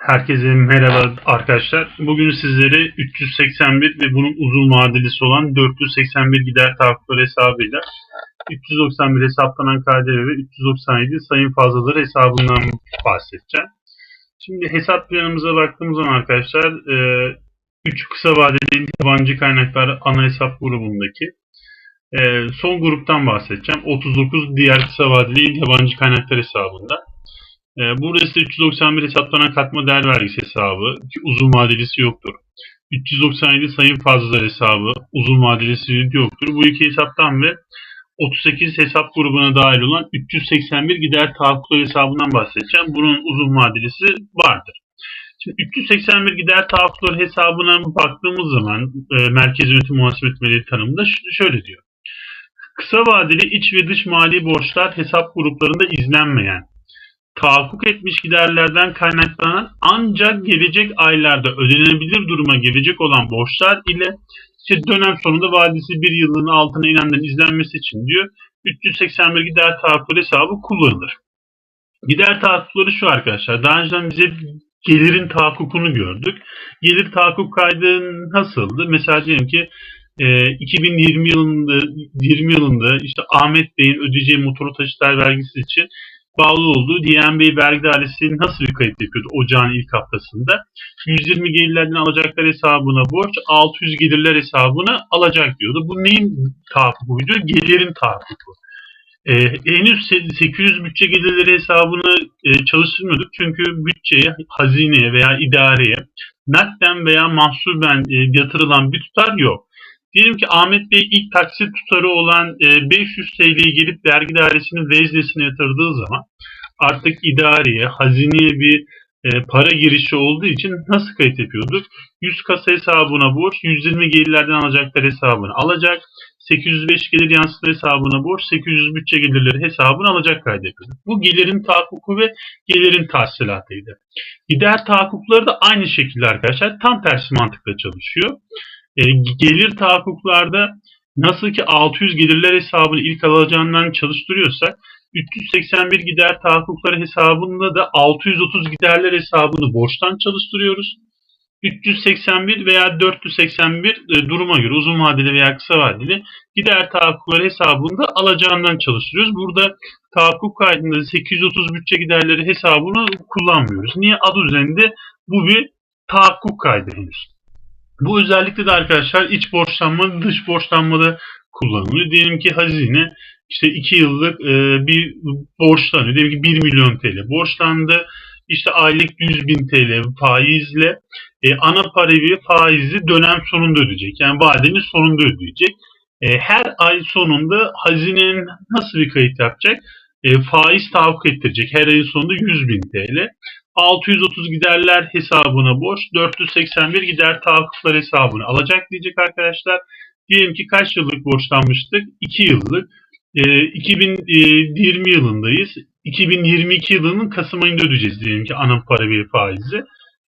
Herkese merhaba arkadaşlar. Bugün sizlere 381 ve bunun uzun vadelisi olan 481 gider tahakkukları hesabıyla 391 hesaplanan KDV ve 397 sayım fazlaları hesabından bahsedeceğim. Şimdi hesap planımıza baktığımız zaman arkadaşlar 3 kısa vadeli yabancı kaynaklar ana hesap grubundaki e, son gruptan bahsedeceğim. 39 diğer kısa vadeli yabancı kaynaklar hesabında. E, burası 391 hesaplanan katma değer vergisi hesabı ki uzun vadelisi yoktur. 397 sayım fazlalar hesabı uzun vadelisi yoktur. Bu iki hesaptan ve 38 hesap grubuna dahil olan 381 gider tahakkuklar hesabından bahsedeceğim. Bunun uzun vadelisi vardır. Şimdi 381 gider tahakkuklar hesabına baktığımız zaman e, Merkez Yönetim Muhasebe Etmeleri tanımında şöyle diyor. Kısa vadeli iç ve dış mali borçlar hesap gruplarında izlenmeyen, tahakkuk etmiş giderlerden kaynaklanan ancak gelecek aylarda ödenebilir duruma gelecek olan borçlar ile işte dönem sonunda vadesi bir yılın altına inenlerin izlenmesi için diyor 381 gider tahakkuk hesabı kullanılır. Gider tahakkukları şu arkadaşlar. Daha önceden bize gelirin tahakkukunu gördük. Gelir tahakkuk kaydı nasıldı? Mesela diyelim ki e, 2020 yılında 20 yılında işte Ahmet Bey'in ödeyeceği motoru taşıtlar vergisi için bağlı olduğu DNB vergi dairesinin nasıl bir kayıt yapıyordu ocağın ilk haftasında? 120 gelirlerden alacaklar hesabına borç, 600 gelirler hesabına alacak diyordu. Bu neyin tahakkukuydu? Gelirin tahakkuku. Ee, henüz 800 bütçe gelirleri hesabını e, çalıştırmıyorduk. Çünkü bütçeye, hazineye veya idareye nakden veya mahsuben e, yatırılan bir tutar yok. Diyelim ki Ahmet Bey ilk taksit tutarı olan e, 500 TL'yi gelip vergi dairesinin veznesine yatırdığı zaman artık idareye, hazineye bir e, para girişi olduğu için nasıl kayıt yapıyorduk? 100 kasa hesabına borç, 120 gelirlerden alacaklar hesabını alacak, 805 gelir yansıtı hesabına borç, 800 bütçe gelirleri hesabını alacak yapıyorduk. Bu gelirin tahakkuku ve gelirin tahsilatıydı. Gider tahakkukları da aynı şekilde arkadaşlar tam tersi mantıkla çalışıyor. E, gelir tahakkuklarda nasıl ki 600 gelirler hesabını ilk alacağından çalıştırıyorsak 381 gider tahakkukları hesabında da 630 giderler hesabını borçtan çalıştırıyoruz. 381 veya 481 e, duruma göre uzun vadeli veya kısa vadeli gider tahakkukları hesabında alacağından çalıştırıyoruz. Burada tahakkuk kaydında 830 bütçe giderleri hesabını kullanmıyoruz. Niye? Adı üzerinde bu bir tahakkuk kaydı henüz. Bu özellikle de arkadaşlar iç borçlanma, dış borçlanmada kullanılıyor. Diyelim ki hazine işte 2 yıllık e, bir borçlanıyor. Diyelim ki 1 milyon TL borçlandı. İşte aylık 100 bin TL faizle e, ana para ve faizi dönem sonunda ödeyecek. Yani vadenin sonunda ödeyecek. E, her ay sonunda hazinenin nasıl bir kayıt yapacak? E, faiz tahakkuk ettirecek. Her ayın sonunda 100 bin TL. 630 giderler hesabına borç, 481 gider tahakkuklar hesabını alacak diyecek arkadaşlar. Diyelim ki kaç yıllık borçlanmıştık? 2 yıllık. E, 2020 yılındayız. 2022 yılının Kasım ayında ödeyeceğiz diyelim ki ana para ve faizi.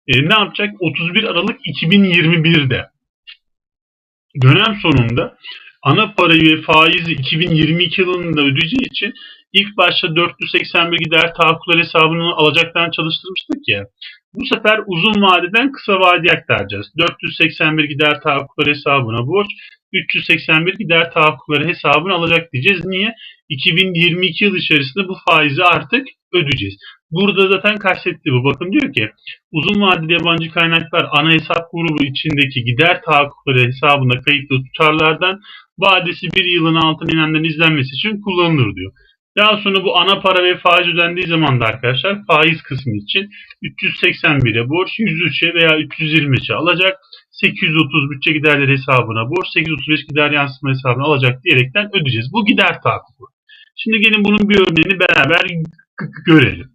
E, ne yapacak? 31 Aralık 2021'de. Dönem sonunda ana para ve faizi 2022 yılında ödeyeceği için ilk başta 481 gider tahakkuklar hesabını alacaktan çalıştırmıştık ya. Bu sefer uzun vadeden kısa vadeye aktaracağız. 481 gider tahakkuklar hesabına borç, 381 gider tahakkukları hesabını alacak diyeceğiz. Niye? 2022 yıl içerisinde bu faizi artık ödeyeceğiz. Burada zaten kastettiği bu. Bakın diyor ki uzun vadeli yabancı kaynaklar ana hesap grubu içindeki gider tahakkukları hesabına kayıtlı tutarlardan vadesi bir yılın altına inenlerin izlenmesi için kullanılır diyor. Daha sonra bu ana para ve faiz ödendiği zaman da arkadaşlar faiz kısmı için 381'e borç 103'e veya 323'e alacak. 830 bütçe giderleri hesabına borç 835 gider yansıma hesabına alacak diyerekten ödeyeceğiz. Bu gider tahakkuku. Şimdi gelin bunun bir örneğini beraber görelim.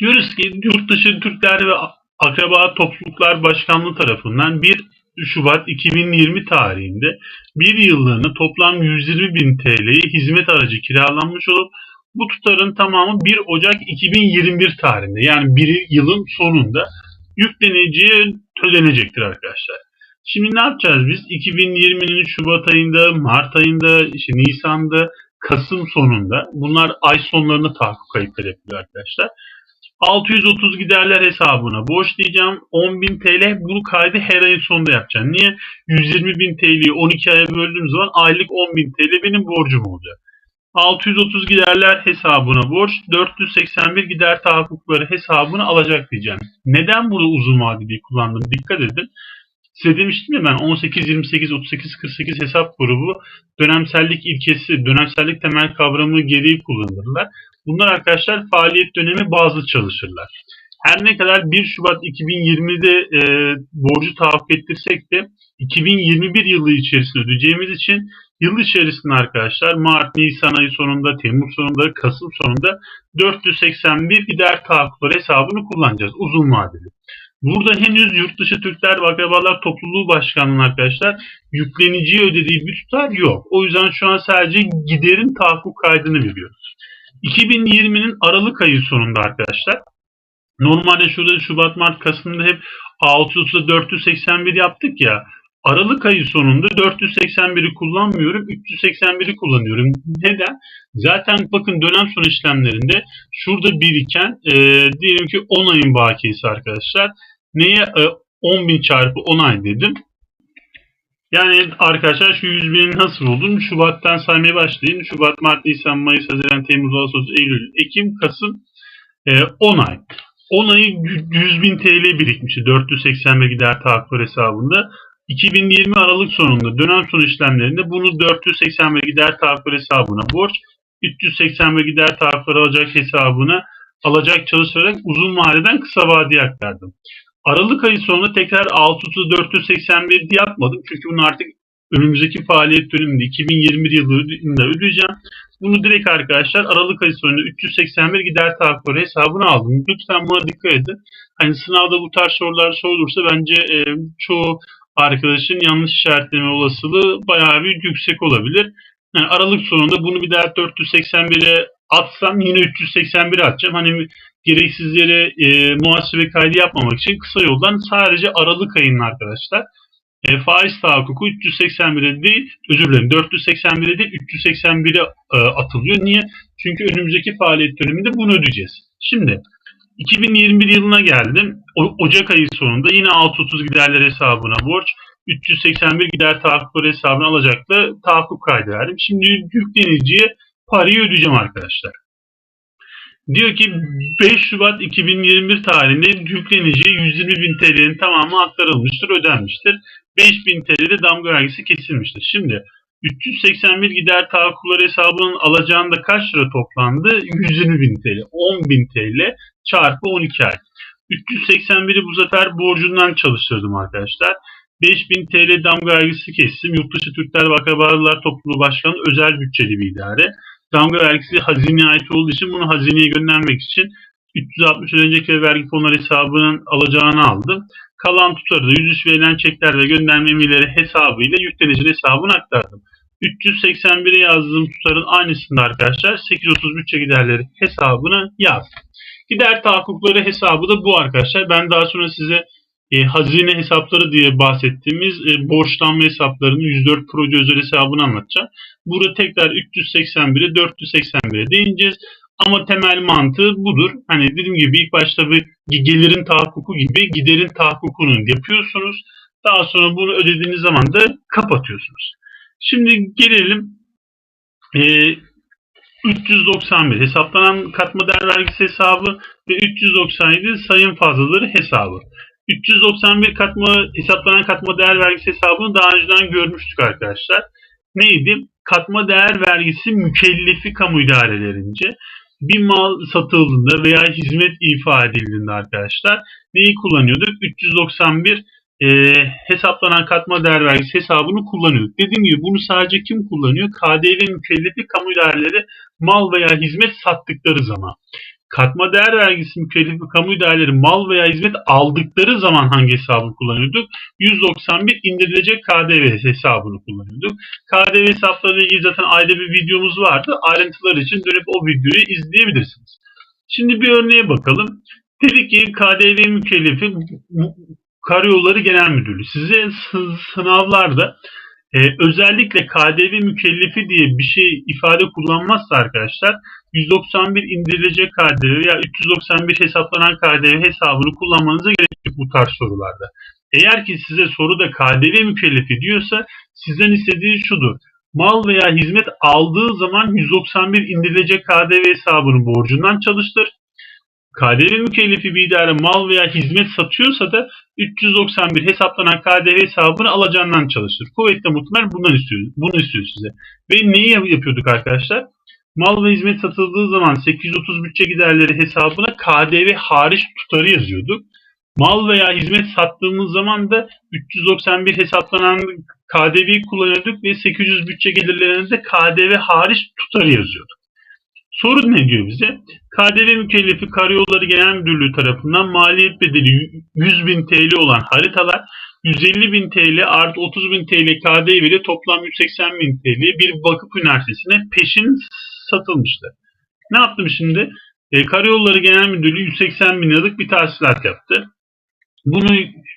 Diyoruz ki yurt dışı Türkler ve Akraba Topluluklar Başkanlığı tarafından 1 Şubat 2020 tarihinde bir yıllığına toplam 120 bin TL'ye hizmet aracı kiralanmış olup bu tutarın tamamı 1 Ocak 2021 tarihinde yani bir yılın sonunda yükleniciye ödenecektir arkadaşlar. Şimdi ne yapacağız biz? 2020'nin Şubat ayında, Mart ayında, işte Nisan'da, Kasım sonunda bunlar ay sonlarına tahakkuk kayıtları yapılıyor arkadaşlar. 630 giderler hesabına borçlayacağım. 10.000 TL bunu kaydı her ayın sonunda yapacağım. Niye? 120.000 TL'yi 12 aya böldüğüm zaman aylık 10.000 TL benim borcum olacak. 630 giderler hesabına borç, 481 gider tahakkukları hesabına alacak diyeceğim. Neden burada uzun vadeli kullandım? Dikkat edin. Size demiştim ya ben 18, 28, 38, 48 hesap grubu dönemsellik ilkesi, dönemsellik temel kavramı gereği kullanırlar. Bunlar arkadaşlar faaliyet dönemi bazlı çalışırlar. Her ne kadar 1 Şubat 2020'de e, borcu tahakkuk ettirsek de 2021 yılı içerisinde ödeyeceğimiz için yıl içerisinde arkadaşlar Mart, Nisan ayı sonunda, Temmuz sonunda, Kasım sonunda 481 gider tahakkukları hesabını kullanacağız uzun vadeli. Burada henüz yurt dışı Türkler ve Akrabalar Topluluğu Başkanlığı'nın arkadaşlar yükleniciye ödediği bir tutar yok. O yüzden şu an sadece giderin tahakkuk kaydını veriyoruz. 2020'nin Aralık ayı sonunda arkadaşlar normalde şurada Şubat, Mart, Kasım'da hep 630'da 481 yaptık ya. Aralık ayı sonunda 481'i kullanmıyorum, 381'i kullanıyorum. Neden? Zaten bakın dönem sonu işlemlerinde şurada biriken e, diyelim ki 10 ayın bakiyesi arkadaşlar. Neye e, 10.000 çarpı 10 ay dedim. Yani arkadaşlar şu 100 binin nasıl buldum? Şubat'tan saymaya başlayayım. Şubat, Mart, Nisan, Mayıs, Haziran, Temmuz, Ağustos, Eylül, Ekim, Kasım e, 10 ay. 10 ayı 100 bin TL birikmişti 481 gider tahakkuk hesabında. 2020 Aralık sonunda dönem sonu işlemlerinde bunu 481 gider tahakkuk hesabına borç, 381 gider tahakkuk alacak hesabına alacak çalışarak uzun vadeden kısa vadeye aktardım. Aralık ayı sonunda tekrar 630 481 diye yapmadım. Çünkü bunu artık önümüzdeki faaliyet döneminde 2021 yılında ödeyeceğim. Bunu direkt arkadaşlar Aralık ayı sonunda 381 gider tahakkuk hesabına aldım. Lütfen buna dikkat edin. Hani sınavda bu tarz sorular sorulursa bence e, çoğu arkadaşın yanlış işaretleme olasılığı bayağı bir yüksek olabilir. Yani Aralık sonunda bunu bir daha 481'e atsam yine 381'e atacağım. Hani gereksiz yere e, muhasebe kaydı yapmamak için kısa yoldan sadece Aralık ayının arkadaşlar e, faiz tahakkuku 381'e değil, özür dilerim 481'e değil 381'e e, atılıyor. Niye? Çünkü önümüzdeki faaliyet döneminde bunu ödeyeceğiz. Şimdi 2021 yılına geldim. O, Ocak ayı sonunda yine 630 giderler hesabına borç, 381 gider tahakkuk hesabına alacakla tahakkuk kaydı verdim. Şimdi yükleniciye parayı ödeyeceğim arkadaşlar. Diyor ki 5 Şubat 2021 tarihinde yükleniciye 120 bin TL'nin tamamı aktarılmıştır, ödenmiştir. 5 bin TL'de damga vergisi kesilmiştir. Şimdi 381 gider tahakkukları hesabının alacağında kaç lira toplandı? 120 bin TL. 10 bin TL çarpı 12 ay. 381'i bu sefer borcundan çalıştırdım arkadaşlar. 5000 TL damga vergisi kestim. Yurtdışı Türkler ve Akrabalar Topluluğu Başkanı özel bütçeli bir idare. Damga vergisi hazineye ait olduğu için bunu hazineye göndermek için 360 önceki vergi fonları hesabının alacağını aldım. Kalan tutarı da yüzüstü verilen çekler ve gönderme hesabıyla yüklenicinin hesabına aktardım. 381'e yazdığım tutarın aynısında arkadaşlar 830 bütçe giderleri hesabına yazdım. Gider tahakkukları hesabı da bu arkadaşlar. Ben daha sonra size e, hazine hesapları diye bahsettiğimiz e, borçlanma hesaplarının 104 proje özel hesabını anlatacağım. Burada tekrar 381'e 481'e değineceğiz. Ama temel mantığı budur. Hani dediğim gibi ilk başta bir gelirin tahakkuku gibi giderin tahakkukunu yapıyorsunuz. Daha sonra bunu ödediğiniz zaman da kapatıyorsunuz. Şimdi gelelim e, 391 hesaplanan katma değer vergisi hesabı ve 397 sayım fazlaları hesabı. 391 katma hesaplanan katma değer vergisi hesabını daha önceden görmüştük arkadaşlar. Neydi? Katma değer vergisi mükellefi kamu idarelerince bir mal satıldığında veya hizmet ifa edildiğinde arkadaşlar neyi kullanıyorduk? 391 e, hesaplanan katma değer vergisi hesabını kullanıyorduk. Dediğim gibi bunu sadece kim kullanıyor? KDV mükellefi kamu idareleri mal veya hizmet sattıkları zaman. Katma değer vergisi mükellefi kamu idareleri mal veya hizmet aldıkları zaman hangi hesabı kullanıyorduk? 191 indirilecek KDV hesabını kullanıyorduk. KDV hesaplarıyla ilgili zaten ayrı bir videomuz vardı. Ayrıntılar için dönüp o videoyu izleyebilirsiniz. Şimdi bir örneğe bakalım. Dedi ki KDV mükellefi Karayolları Genel Müdürlüğü size sınavlarda Ee, özellikle KDV mükellefi diye bir şey ifade kullanmazsa arkadaşlar 191 indirilecek KDV veya 391 hesaplanan KDV hesabını kullanmanıza gerek yok bu tarz sorularda. Eğer ki size soruda KDV mükellefi diyorsa sizden istediği şudur. Mal veya hizmet aldığı zaman 191 indirilecek KDV hesabını borcundan çalıştır. KDV mükellefi bir idare mal veya hizmet satıyorsa da 391 hesaplanan KDV hesabını alacağından çalıştır. Kuvvetle muhtemel bundan istiyor, bunu istiyor size. Ve neyi yap- yapıyorduk arkadaşlar? Mal ve hizmet satıldığı zaman 830 bütçe giderleri hesabına KDV hariç tutarı yazıyorduk. Mal veya hizmet sattığımız zaman da 391 hesaplanan KDV'yi kullanıyorduk ve 800 bütçe gelirlerine de KDV hariç tutarı yazıyorduk. Soru ne diyor bize? KDV mükellefi Karayolları Genel Müdürlüğü tarafından maliyet bedeli 100 bin TL olan haritalar 150 bin TL artı 30 bin TL KDV ile toplam 180 bin TL bir vakıf üniversitesine peşin satılmıştı. Ne yaptım şimdi? E, Karayolları Genel Müdürlüğü 180 bin liralık bir tahsilat yaptı. Bunu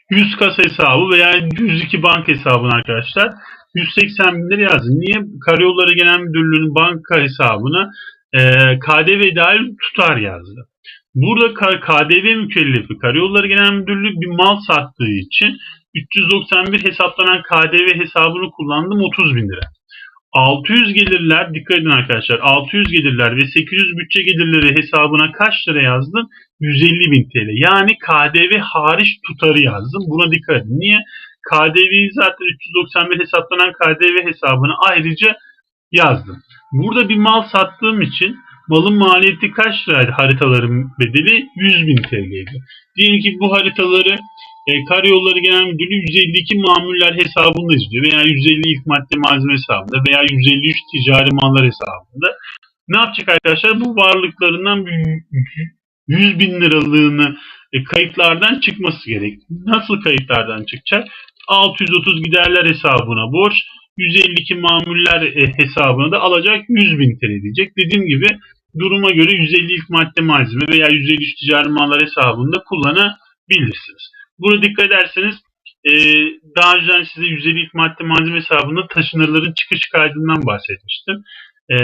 100 kas hesabı veya 102 bank hesabına arkadaşlar 180 bin lira yazdım. Niye? Karayolları Genel Müdürlüğü'nün banka hesabına e, KDV dahil tutar yazdı. Burada KDV mükellefi Karayolları Genel Müdürlüğü bir mal sattığı için 391 hesaplanan KDV hesabını kullandım 30 bin lira. 600 gelirler dikkat edin arkadaşlar 600 gelirler ve 800 bütçe gelirleri hesabına kaç lira yazdım? 150 bin TL. Yani KDV hariç tutarı yazdım. Buna dikkat edin. Niye? KDV'yi zaten 391 hesaplanan KDV hesabına ayrıca yazdım. Burada bir mal sattığım için malın maliyeti kaç liraydı haritaların bedeli? 100 bin TL'ydi. Diyelim ki bu haritaları e, Karayolları Genel Müdürlüğü 152 mamuller hesabında izliyor veya 150 ilk madde malzeme hesabında veya 153 ticari mallar hesabında. Ne yapacak arkadaşlar? Bu varlıklarından bir 100 bin liralığını e, kayıtlardan çıkması gerek. Nasıl kayıtlardan çıkacak? 630 giderler hesabına borç, 152 mamuller e, hesabına da alacak 100 bin TL diyecek. Dediğim gibi duruma göre 150 ilk madde malzeme veya 153 ticari mallar hesabında kullanabilirsiniz. Burada dikkat ederseniz e, daha önceden size 150 ilk madde malzeme hesabında taşınırların çıkış kaydından bahsetmiştim. E,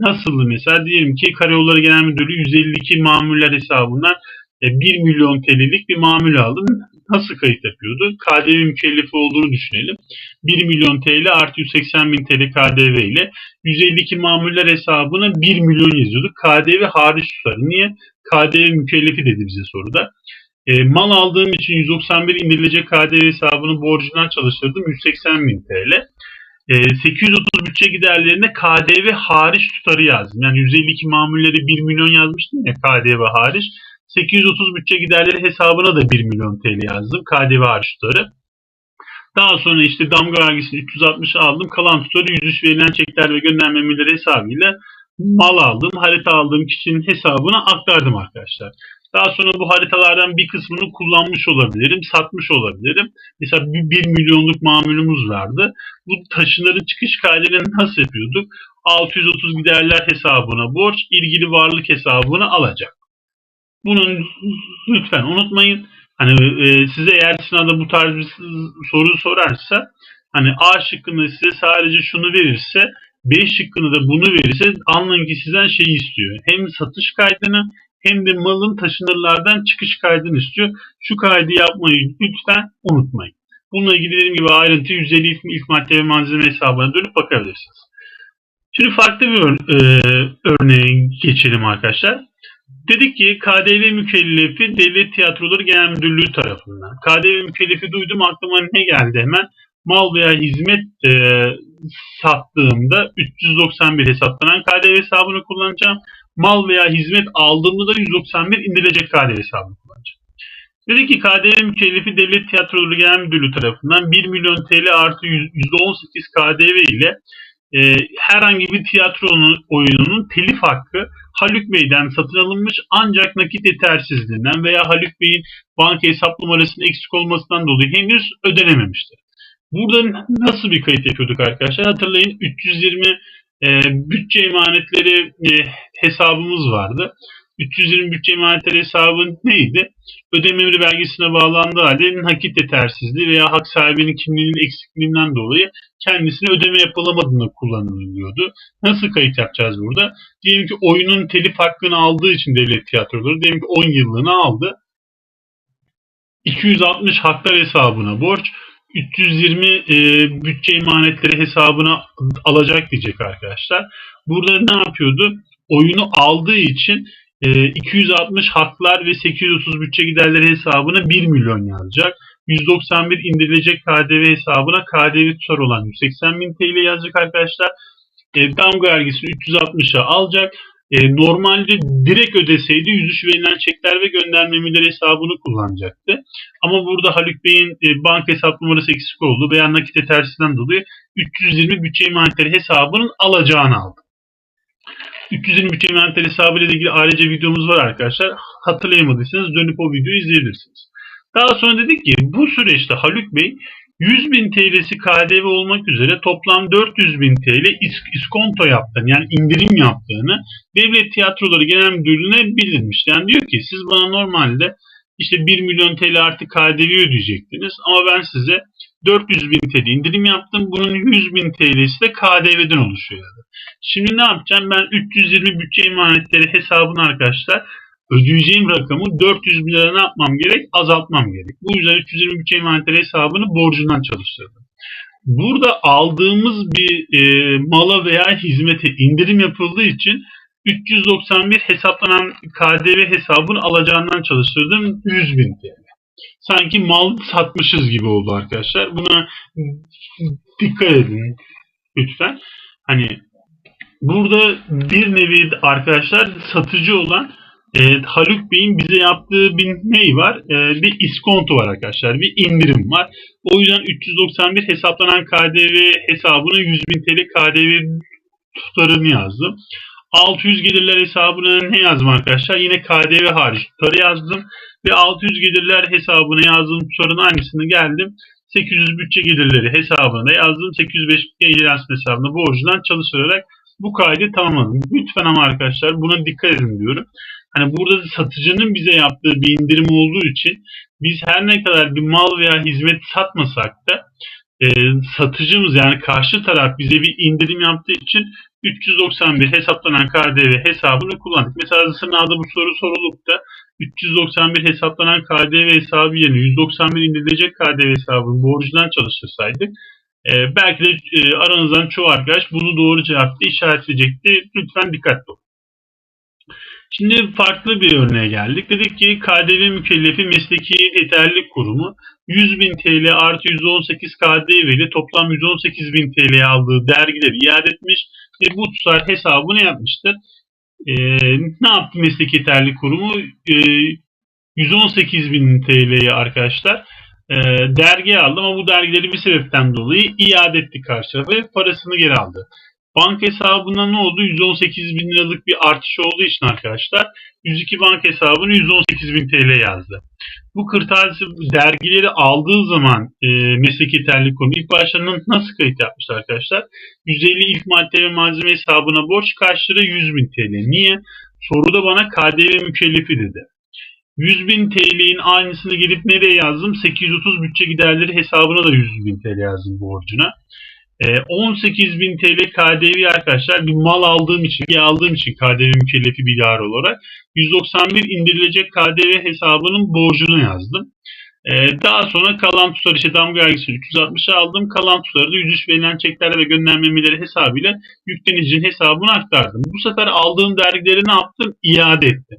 nasıldı mesela? Diyelim ki Karayolları Genel Müdürlüğü 152 mamuller hesabından e, 1 milyon TL'lik bir mamul aldım. Nasıl kayıt yapıyordu? KDV mükellefi olduğunu düşünelim. 1 milyon TL artı 180 bin TL KDV ile 152 mamuller hesabına 1 milyon yazıyorduk. KDV hariç tutarı. Niye? KDV mükellefi dedi bize soruda. E, mal aldığım için 191 indirilecek KDV hesabını borcundan çalıştırdım 180 bin TL. E, 830 bütçe giderlerine KDV hariç tutarı yazdım. Yani 152 mamulleri 1 milyon yazmıştım ya KDV hariç. 830 bütçe giderleri hesabına da 1 milyon TL yazdım. KDV hariç tutarı. Daha sonra işte damga vergisini 360 aldım. Kalan tutarı 103 verilen çekler ve gönderme emirleri hesabıyla mal aldım. Harita aldığım kişinin hesabına aktardım arkadaşlar. Daha sonra bu haritalardan bir kısmını kullanmış olabilirim, satmış olabilirim. Mesela bir, milyonluk mamulümüz vardı. Bu taşınların çıkış kaydını nasıl yapıyorduk? 630 giderler hesabına borç, ilgili varlık hesabına alacak. Bunun lütfen unutmayın. Hani e, size eğer sınavda bu tarz bir soru sorarsa hani A şıkkını size sadece şunu verirse B şıkkını da bunu verirse anlayın ki sizden şeyi istiyor. Hem satış kaydını hem de malın taşınırlardan çıkış kaydını istiyor. Şu kaydı yapmayı lütfen unutmayın. Bununla ilgili dediğim gibi ayrıntı 150 ilk, ilk madde ve malzeme hesabına dönüp bakabilirsiniz. Şimdi farklı bir ör- e, örneğe geçelim arkadaşlar. Dedik ki KDV mükellefi Devlet Tiyatroları Genel Müdürlüğü tarafından. KDV mükellefi duydum aklıma ne geldi hemen? Mal veya hizmet e, sattığımda 391 hesaplanan KDV hesabını kullanacağım. Mal veya hizmet aldığımda da 191 indirilecek KDV hesabını kullanacağım. Dedi ki KDV mükellefi Devlet Tiyatroları Genel Müdürlüğü tarafından 1 milyon TL artı %18 KDV ile e, herhangi bir tiyatronun oyununun telif hakkı Haluk Bey'den satın alınmış ancak nakit yetersizliğinden veya Haluk Bey'in banka hesap numarasının eksik olmasından dolayı henüz ödenememiştir. Burada nasıl bir kayıt yapıyorduk arkadaşlar? Hatırlayın 320 e, bütçe emanetleri e, hesabımız vardı. 320 bütçe imalatları hesabı neydi? Ödeme emri belgesine bağlandığı halde nakit yetersizliği veya hak sahibinin kimliğinin eksikliğinden dolayı kendisine ödeme yapılamadığında kullanılıyordu. Nasıl kayıt yapacağız burada? Diyelim ki oyunun telif hakkını aldığı için devlet tiyatroları, diyelim ki 10 yıllığını aldı. 260 haklar hesabına borç, 320 e, bütçe imanetleri hesabına alacak diyecek arkadaşlar. Burada ne yapıyordu? Oyunu aldığı için 260 haklar ve 830 bütçe giderleri hesabına 1 milyon yazacak. 191 indirilecek KDV hesabına KDV tutar olan 180 bin TL yazacak arkadaşlar. E, damga vergisini 360'a alacak. E, normalde direkt ödeseydi yüzüş verilen çekler ve göndermemeler hesabını kullanacaktı. Ama burada Haluk Bey'in e, banka hesap numarası eksik oldu veya nakit yetersizden dolayı 320 bütçe imanetleri hesabının alacağını aldı. 320 bütçe imanetleri hesabı ile ilgili ayrıca videomuz var arkadaşlar. Hatırlayamadıysanız dönüp o videoyu izleyebilirsiniz. Daha sonra dedik ki bu süreçte Haluk Bey 100 bin TL'si KDV olmak üzere toplam 400 bin TL is- iskonto yaptığını yani indirim yaptığını Devlet Tiyatroları Genel Müdürlüğü'ne bildirmiş. Yani diyor ki siz bana normalde işte 1 milyon TL artı KDV ödeyecektiniz ama ben size 400 bin TL indirim yaptım. Bunun 100 bin TL'si de KDV'den oluşuyor. Şimdi ne yapacağım? Ben 320 bütçe imanetleri hesabını arkadaşlar ödeyeceğim rakamı 400 bin lira ne yapmam gerek? Azaltmam gerek. Bu yüzden 320 bütçe imanetleri hesabını borcundan çalıştırdım. Burada aldığımız bir e, mala veya hizmete indirim yapıldığı için 391 hesaplanan KDV hesabını alacağından çalıştırdım 100 bin TL. Sanki mal satmışız gibi oldu arkadaşlar. Buna dikkat edin lütfen. Hani burada bir nevi arkadaşlar satıcı olan e, Haluk Bey'in bize yaptığı bir ney var? E, bir iskonto var arkadaşlar. Bir indirim var. O yüzden 391 hesaplanan KDV hesabına 100 bin TL KDV tutarını yazdım. 600 gelirler hesabına ne yazdım arkadaşlar? Yine KDV hariç tutarı yazdım. Ve 600 gelirler hesabına yazdığım tutarın aynısını geldim. 800 bütçe gelirleri hesabına yazdım. 805 gelir hesabına borcundan çalıştırarak bu kaydı tamamladım. Lütfen ama arkadaşlar buna dikkat edin diyorum. Hani burada satıcının bize yaptığı bir indirim olduğu için biz her ne kadar bir mal veya hizmet satmasak da e, satıcımız yani karşı taraf bize bir indirim yaptığı için 391 hesaplanan KDV hesabını kullandık. Mesela sınavda bu soru sorulup da 391 hesaplanan KDV hesabı yerine 191 indirilecek KDV hesabını borcundan çalıştırsaydık e, belki de e, aranızdan çoğu arkadaş bunu doğru cevapta işaretleyecekti. Lütfen dikkatli olun. Şimdi farklı bir örneğe geldik. Dedik ki KDV mükellefi mesleki yeterlilik kurumu 100 bin TL artı 118 KDV ile toplam 118 bin TL'ye aldığı dergileri iade etmiş ve bu tutar hesabını yapmıştır. Ee, ne yaptı mesleki yeterlilik kurumu? Ee, 118 bin TL'ye arkadaşlar e, dergi aldı ama bu dergileri bir sebepten dolayı iade etti karşı ve parasını geri aldı. Bank hesabına ne oldu? 118 bin liralık bir artış olduğu için arkadaşlar 102 bank hesabını 118 bin TL yazdı. Bu kırtasiye dergileri aldığı zaman e, mesleki yeterlilik konu ilk başta nasıl kayıt yapmışlar arkadaşlar? 150 ilk madde ve malzeme hesabına borç kaç lira? 100 bin TL. Niye? Soruda bana KDV mükellefi dedi. 100 bin TL'nin aynısını gelip nereye yazdım? 830 bütçe giderleri hesabına da 100 bin TL yazdım borcuna. 18 bin TL KDV arkadaşlar bir mal aldığım için, bir aldığım için KDV mükellefi bir değer olarak 191 indirilecek KDV hesabının borcunu yazdım. Daha sonra kalan tutar işte damga vergisi 360'a aldım. Kalan tutarı da 103 verilen çekler ve göndermemeleri hesabıyla yüklenicinin hesabına aktardım. Bu sefer aldığım dergileri ne yaptım? İade ettim.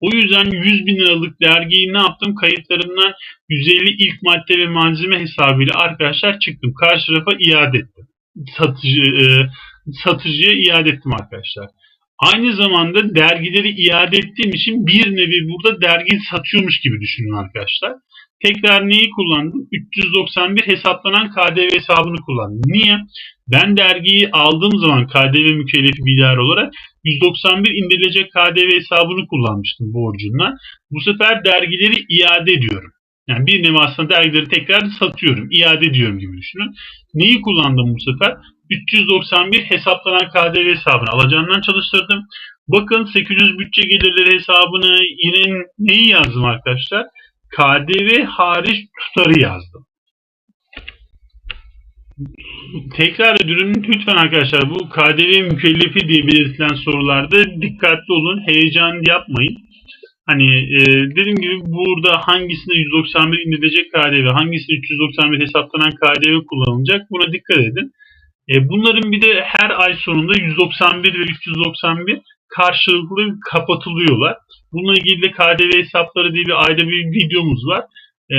O yüzden 100 bin liralık dergiyi ne yaptım? Kayıtlarından 150 ilk madde ve malzeme hesabıyla arkadaşlar çıktım. Karşı tarafa iade ettim. Satıcı, e, satıcıya iade ettim arkadaşlar. Aynı zamanda dergileri iade ettiğim için bir nevi burada dergi satıyormuş gibi düşünün arkadaşlar. Tekrar neyi kullandım? 391 hesaplanan KDV hesabını kullandım. Niye? Ben dergiyi aldığım zaman KDV mükellefi bir olarak 191 indirilecek KDV hesabını kullanmıştım borcundan. Bu sefer dergileri iade ediyorum. Yani bir nevi aslında dergileri tekrar satıyorum, iade ediyorum gibi düşünün. Neyi kullandım bu sefer? 391 hesaplanan KDV hesabını alacağından çalıştırdım. Bakın 800 bütçe gelirleri hesabına yine neyi yazdım arkadaşlar? KDV hariç tutarı yazdım. Tekrar ediyorum lütfen arkadaşlar bu KDV mükellefi diye belirtilen sorularda dikkatli olun. Heyecan yapmayın. Hani e, dediğim gibi burada hangisinde 191 indirilecek KDV, hangisinde 391 hesaplanan KDV kullanılacak buna dikkat edin. E, bunların bir de her ay sonunda 191 ve 391 karşılıklı kapatılıyorlar. Bununla ilgili de KDV hesapları diye bir ayda bir videomuz var. E,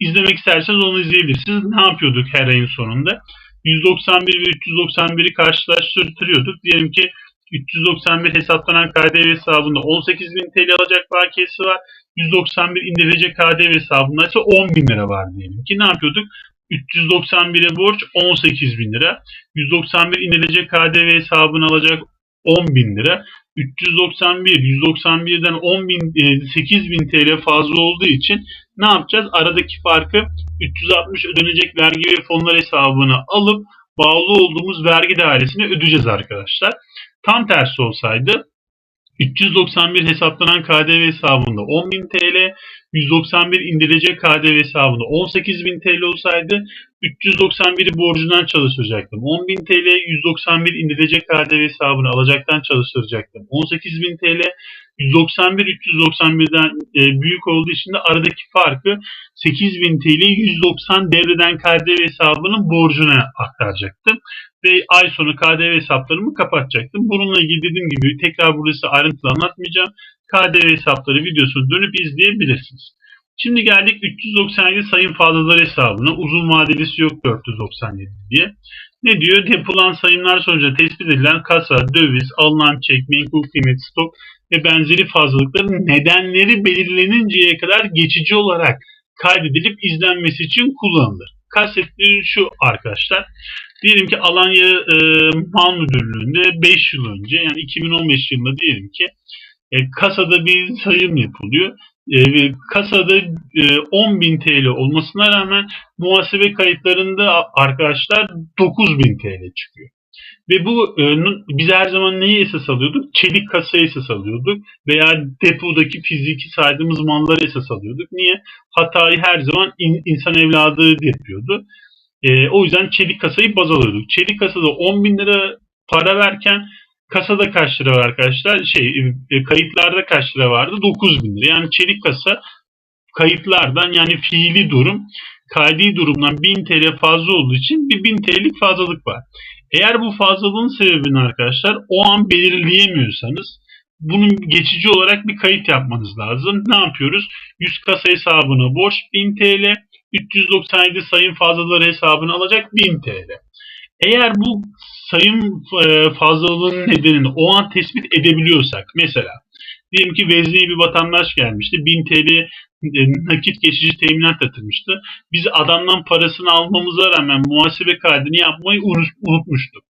izlemek isterseniz onu izleyebilirsiniz. Ne yapıyorduk her ayın sonunda? 191 ve 391'i karşılaştırıyorduk. Diyelim ki 391 hesaplanan KDV hesabında 18.000 TL alacak bakiyesi var. 191 indirilecek KDV hesabında ise 10.000 lira var diyelim ki ne yapıyorduk? 391'e borç 18.000 lira. 191 indirilecek KDV hesabını alacak 10.000 lira. 391, 191'den 10.000, 8.000 TL fazla olduğu için ne yapacağız? Aradaki farkı 360 ödenecek vergi ve fonlar hesabına alıp bağlı olduğumuz vergi dairesine ödeyeceğiz arkadaşlar. Tam tersi olsaydı 391 hesaplanan KDV hesabında 10.000 TL, 191 indirilecek KDV hesabında 18.000 TL olsaydı 391'i borcundan çalıştıracaktım. 10.000 TL 191 indirilecek KDV hesabını alacaktan çalıştıracaktım. 18.000 TL 191 391'den e, büyük olduğu için de aradaki farkı 8000 TL 190 devreden KDV hesabının borcuna aktaracaktım. Ve ay sonu KDV hesaplarımı kapatacaktım. Bununla ilgili dediğim gibi tekrar burada size ayrıntılı anlatmayacağım. KDV hesapları videosunu dönüp izleyebilirsiniz. Şimdi geldik 397 sayım fazlaları hesabına. Uzun vadelisi yok 497 diye. Ne diyor? Depolan sayımlar sonucu tespit edilen kasa, döviz, alınan çek, menkul kıymet, stok ve benzeri fazlalıkların nedenleri belirleninceye kadar geçici olarak kaydedilip izlenmesi için kullanılır. Kastettiğim şu arkadaşlar. Diyelim ki Alanya e, Mal Müdürlüğü'nde 5 yıl önce yani 2015 yılında diyelim ki e, kasada bir sayım yapılıyor. E, kasada e, 10.000 TL olmasına rağmen muhasebe kayıtlarında arkadaşlar 9.000 TL çıkıyor. Ve bu e, biz her zaman neyi esas alıyorduk? Çelik kasayı esas alıyorduk veya depodaki fiziki saydığımız malları esas alıyorduk. Niye? Hatayı her zaman in, insan evladı yapıyordu. E, o yüzden çelik kasayı baz alıyorduk. Çelik kasada 10 bin lira para verken kasada kaç lira var arkadaşlar? Şey e, kayıtlarda kaç lira vardı? 9 bin lira. Yani çelik kasa kayıtlardan yani fiili durum kaydi durumdan 1000 TL fazla olduğu için bir 1000 TL'lik fazlalık var. Eğer bu fazlalığın sebebini arkadaşlar o an belirleyemiyorsanız bunun geçici olarak bir kayıt yapmanız lazım. Ne yapıyoruz? 100 kasa hesabına borç 1000 TL, 397 sayım fazlaları hesabını alacak 1000 TL. Eğer bu sayım e, fazlalığının nedenini o an tespit edebiliyorsak mesela diyelim ki vezneye bir vatandaş gelmişti 1000 TL e, nakit geçici teminat yatırmıştı. Biz adamdan parasını almamıza rağmen muhasebe kaydını yapmayı unutmuştuk.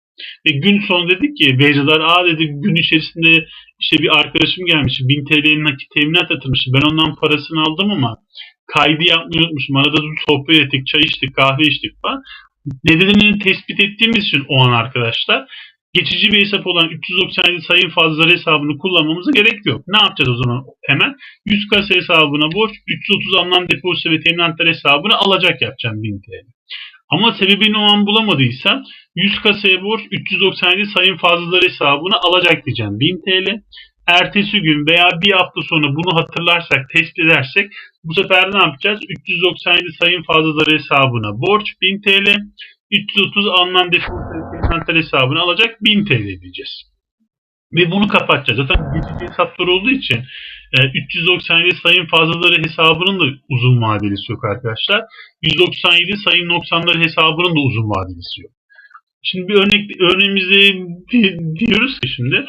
Ve gün sonu dedik ki Beyzalar A dedi gün içerisinde işte bir arkadaşım gelmiş 1000 TL'nin nakit teminat yatırmıştı. Ben ondan parasını aldım ama kaydı yapmayı unutmuşum. Arada sohbet ettik, çay içtik, kahve içtik falan. Nedenini tespit ettiğimiz için o an arkadaşlar geçici bir hesap olan 397 sayı fazlaları hesabını kullanmamıza gerek yok. Ne yapacağız o zaman hemen? 100 kasa hesabına borç, 330 alınan depozito ve teminatlar hesabını alacak yapacağım 1000 TL. Ama sebebini o an bulamadıysam 100 kasaya borç 397 sayım fazlaları hesabını alacak diyeceğim 1000 TL. Ertesi gün veya bir hafta sonra bunu hatırlarsak, tespit edersek bu sefer ne yapacağız? 397 sayım fazlaları hesabına borç 1000 TL. 330 alınan defol hesabını alacak 1000 TL diyeceğiz. Ve bunu kapatacağız. Zaten geçici hesaplar olduğu için 397 sayım fazlaları hesabının da uzun vadelisi yok arkadaşlar. 197 sayım noksanları hesabının da uzun vadelisi yok. Şimdi bir örnek örneğimizde diyoruz ki şimdi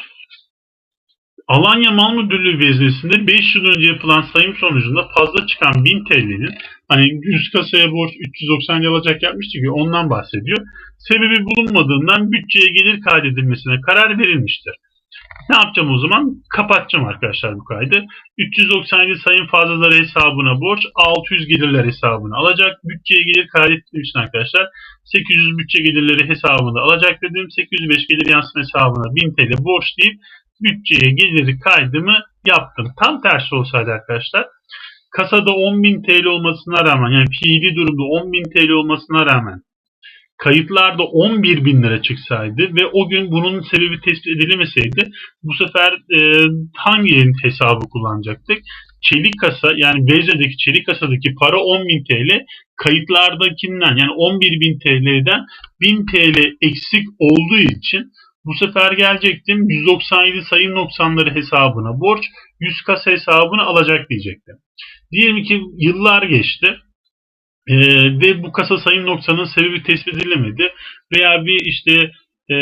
Alanya Mal Müdürlüğü veznesinde 5 yıl önce yapılan sayım sonucunda fazla çıkan 1000 TL'nin hani 100 kasaya borç 390 alacak yapmıştı ki ondan bahsediyor. Sebebi bulunmadığından bütçeye gelir kaydedilmesine karar verilmiştir. Ne yapacağım o zaman? Kapatacağım arkadaşlar bu kaydı. 397 sayım fazlaları hesabına borç, 600 gelirler hesabına alacak. Bütçeye gelir kaydettiğim için arkadaşlar 800 bütçe gelirleri hesabına alacak dedim. 805 gelir yansıma hesabına 1000 TL borç deyip bütçeye geliri kaydımı yaptım. Tam tersi olsaydı arkadaşlar kasada 10.000 TL olmasına rağmen yani fiili durumda 10.000 TL olmasına rağmen kayıtlarda 11 bin lira çıksaydı ve o gün bunun sebebi tespit edilemeseydi bu sefer e, hangi hesabı kullanacaktık? Çelik kasa yani Bezne'deki çelik kasadaki para 10 bin TL kayıtlardakinden yani 11 bin TL'den 1000 TL eksik olduğu için bu sefer gelecektim 197 sayım noksanları hesabına borç 100 kasa hesabını alacak diyecektim. Diyelim ki yıllar geçti. Ee, ve bu kasa sayım noksanın sebebi tespit edilemedi veya bir işte e,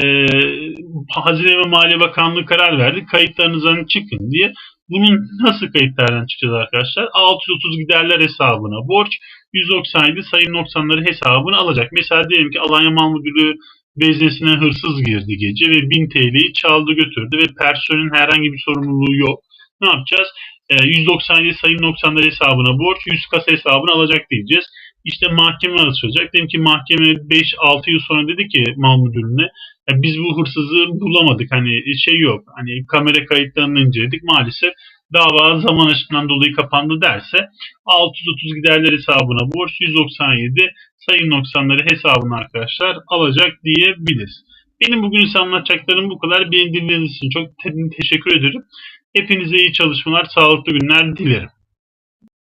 Hazine ve Maliye Bakanlığı karar verdi kayıtlarınızdan çıkın diye. Bunun nasıl kayıtlardan çıkacağız arkadaşlar? 630 giderler hesabına borç 197 sayım noksanları hesabını alacak. Mesela diyelim ki Alanya Mal Müdürlüğü veznesine hırsız girdi gece ve 1000 TL'yi çaldı götürdü ve personelin herhangi bir sorumluluğu yok. Ne yapacağız? E, 197 sayım noksanları hesabına borç 100 kasa hesabını alacak diyeceğiz. İşte mahkeme açılacak. Dedim ki mahkeme 5-6 yıl sonra dedi ki mal müdürüne "Ya biz bu hırsızı bulamadık. Hani şey yok. Hani kamera kayıtlarını inceledik. Maalesef dava zaman aşımından dolayı kapandı derse 630 giderler hesabına borç 197 sayım noksanları hesabına arkadaşlar alacak diyebiliriz. Benim bugün size anlatacaklarım bu kadar. Beni dinlediğiniz için çok te- teşekkür ederim. Hepinize iyi çalışmalar, sağlıklı günler dilerim.